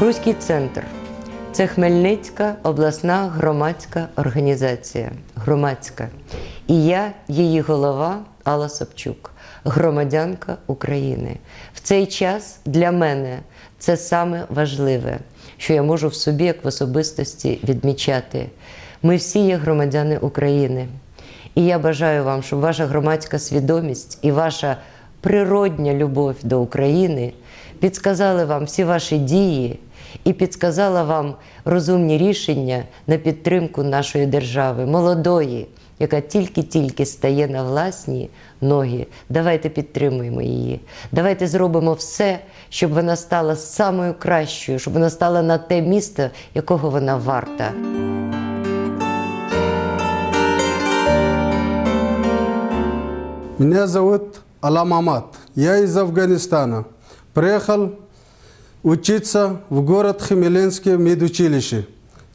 Руський центр це Хмельницька обласна громадська організація. Громадська. І я, її голова Алла Собчук, громадянка України. В цей час для мене це саме важливе, що я можу в собі як в особистості відмічати. Ми всі є громадяни України. І я бажаю вам, щоб ваша громадська свідомість і ваша природня любов до України підсказали вам всі ваші дії і підсказала вам розумні рішення на підтримку нашої держави, молодої, яка тільки-тільки стає на власні ноги. Давайте підтримуємо її. Давайте зробимо все, щоб вона стала самою кращою, щоб вона стала на те місце, якого вона варта. Меня зовут Алам Амат. Я из Афганистана. Приехал учиться в город Хмеленский медучилище.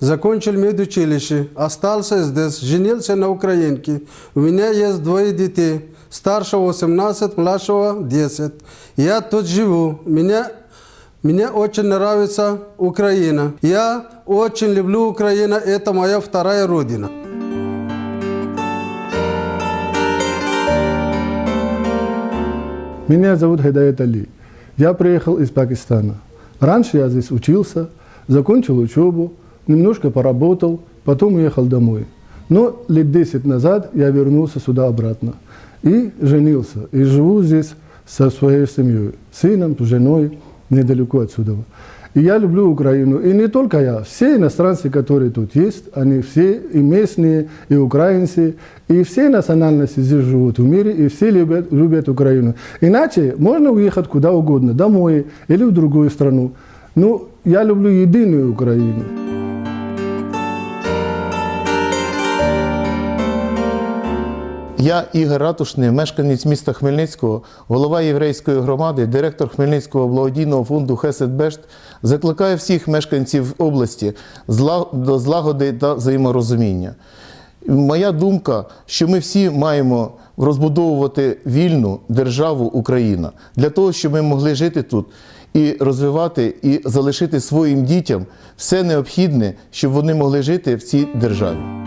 Закончил медучилище, остался здесь, женился на украинке. У меня есть двое детей. Старшего 18, младшего 10. Я тут живу. Меня, мне очень нравится Украина. Я очень люблю Украину. Это моя вторая родина. Меня зовут Хидаят Али. Я приехал из Пакистана. Раньше я здесь учился, закончил учебу, немножко поработал, потом уехал домой. Но лет 10 назад я вернулся сюда обратно и женился. И живу здесь со своей семьей, сыном, женой, недалеко отсюда. И я люблю Украину. И не только я, все иностранцы, которые тут есть, они все и местные, и украинцы, и все национальности здесь живут в мире, и все любят, любят Украину. Иначе можно уехать куда угодно, домой или в другую страну. Ну, я люблю единую Украину. Я Ігор Ратушний, мешканець міста Хмельницького, голова єврейської громади, директор Хмельницького благодійного фонду Хесед Бешт, закликаю всіх мешканців області до злагоди та взаєморозуміння. Моя думка, що ми всі маємо розбудовувати вільну державу Україна для того, щоб ми могли жити тут і розвивати, і залишити своїм дітям все необхідне, щоб вони могли жити в цій державі.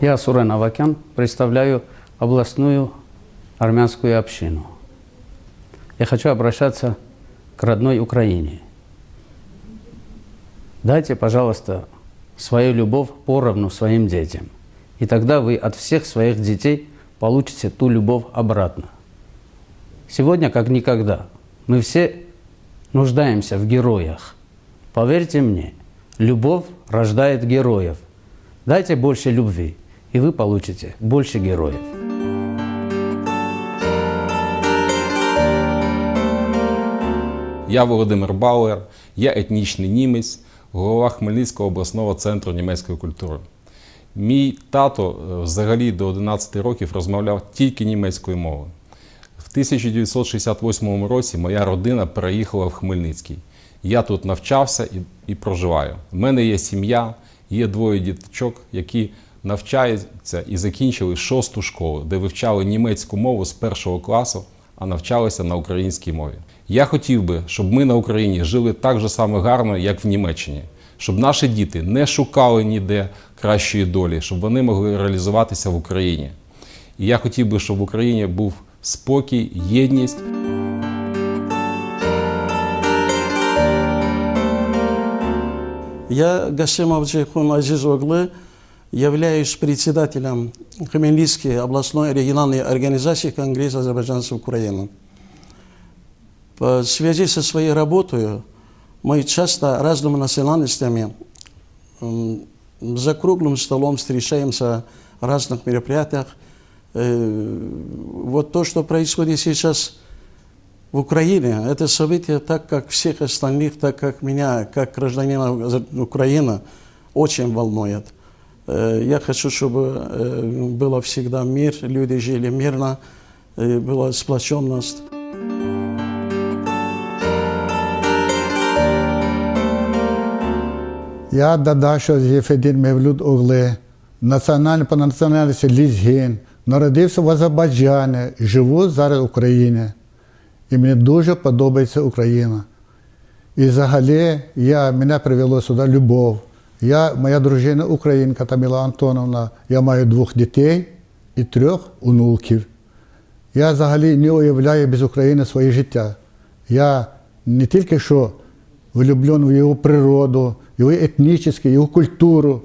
Я Сурен Авакян, представляю областную армянскую общину. Я хочу обращаться к родной Украине. Дайте, пожалуйста, свою любовь поровну своим детям. И тогда вы от всех своих детей получите ту любовь обратно. Сегодня, как никогда, мы все нуждаемся в героях. Поверьте мне, любовь рождает героев. Дайте больше любви, и вы получите больше героев. Я Володимир Бауер, я етнічний німець, голова Хмельницького обласного центру німецької культури. Мій тато е, взагалі до 11 років розмовляв тільки німецькою мовою. В 1968 році моя родина переїхала в Хмельницький. Я тут навчався і, і проживаю. У мене є сім'я, є двоє діточок, які навчаються і закінчили шосту школу, де вивчали німецьку мову з першого класу, а навчалися на українській мові. Я хотів би, щоб ми на Україні жили так же само гарно, як в Німеччині, щоб наші діти не шукали ніде кращої долі, щоб вони могли реалізуватися в Україні. І я хотів би, щоб в Україні був спокій, єдність. Я Гашимов Джейхун Азиз Оглы, являюсь председателем Хмельницкой областной региональной организации Конгресса азербайджанцев Украины. В связи со своей работой мы часто разными национальностями за круглым столом встречаемся в разных мероприятиях. Э, Вот то, что происходит сейчас в Украине, это событие, так как всех остальных, так как меня, как гражданина Украины, очень волнует. Э, Я хочу, чтобы э, было всегда мир, люди жили мирно, э, была сплоченность. Я Дадашо Зефедін Мевлюд Огле, національний по національності Лізгін, народився в Азербайджані, живу зараз в Україні. І мені дуже подобається Україна. І взагалі я, мене привело сюди любов. Я, моя дружина українка Таміла Антоновна, я маю двох дітей і трьох онуків. Я взагалі не уявляю без України своє життя. Я не тільки що влюблен в його природу, його етнічність, його культуру,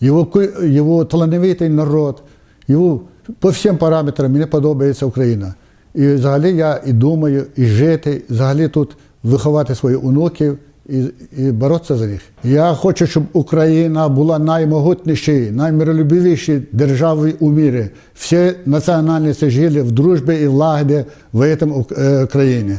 його, його талановитий народ, його по всім параметрам мені подобається Україна. І взагалі я і думаю, і жити, взагалі тут виховати своїх онуків і, і боротися за них. Я хочу, щоб Україна була наймогутнішою, наймиролюбивішою державою у мірі. Всі національності жили в дружбі і влагоді в цьому е, країні.